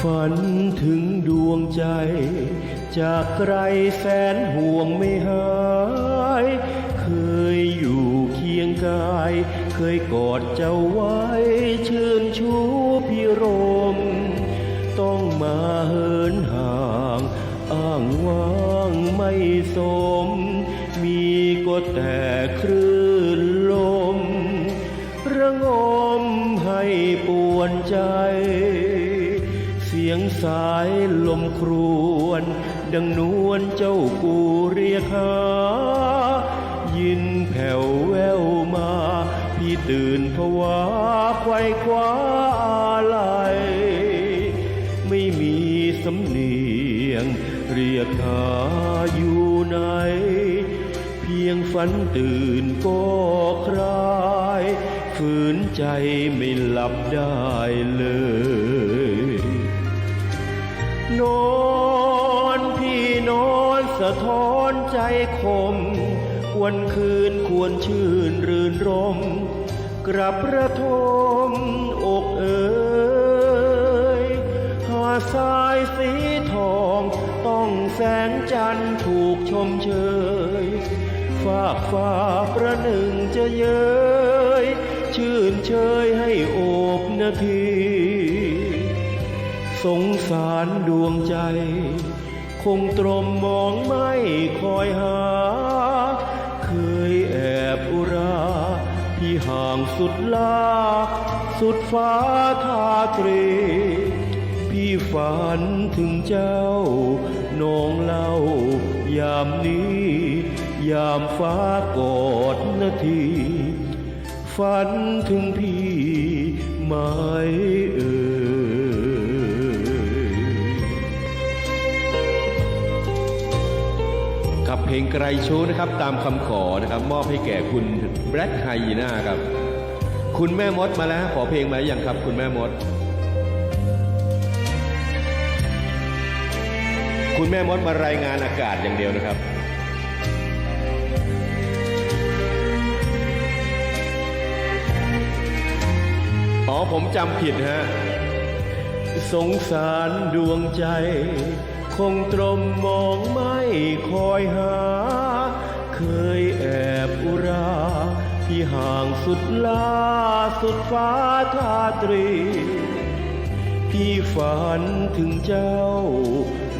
ฝันถึงดวงใจ จากไกลแสนห่วงไม่หาย เคยอยู่เคียงกาย เคยกอดเจ้าไว้เชิญชูพิรม ต้องมาเหินห่าง อ้างว้างไม่สม มีก็แต่คลื่นลม ระงมให้ปวนใจ สายลมครวน ดังนวลเจ้ากูเรียกหายินแผ่วแววมา พี่ตื่นผวาไขว้คว้าอะไรไม่มีสำเนียง เรียกหาอยู่ไหน เพียงฝันตื่นก็คลายฝืนใจไม่หลับได้เลย นอนพี่นอนสะท้อนใจคม วันคืนควรชื่นรื่นรมกลับระทมอกเอ่ยหาสายสีทองต้องแสงจันทร์ถูกชมเชยฝากฟ้าประหนึ่งจะเย้ย ชื่นเชยให้โอบนาที สงสารดวงใจ คงตรมมองไม่คอยหา เคยแอบอุราพี่ห่างสุดลา สุดฟ้าทาตรีพี่ฝันถึงเจ้า น้องเล่ายามนี้ ยามฟ้ากอดนาที ฝันถึงพี่มเเพลงไกรชูนะครับ ตามคำขอนะครับ มอบให้แก่คุณแบล็ k ไฮยีน่าครับ คุณแม่มดมาแล้วขอเพลงมาหรือยังครับ คุณแม่มด คุณแม่มดมารายงานอากาศอย่างเดียวนะครับอ๋อผมจำผิดฮะสงสารดวงใจ คงตรมมองม คอยหา เคยแอบอุรา ที่ห่างสุดลาสุดฟ้าทาตรี พี่ฝันถึงเจ้า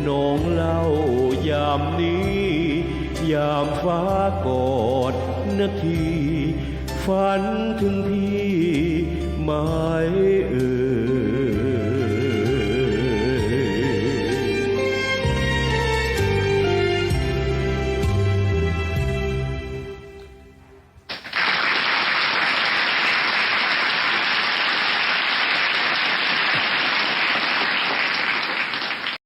น้องเล่ายามนี้ ยามฟ้ากอดนาที ฝันถึงพี่ไหมเอ่ย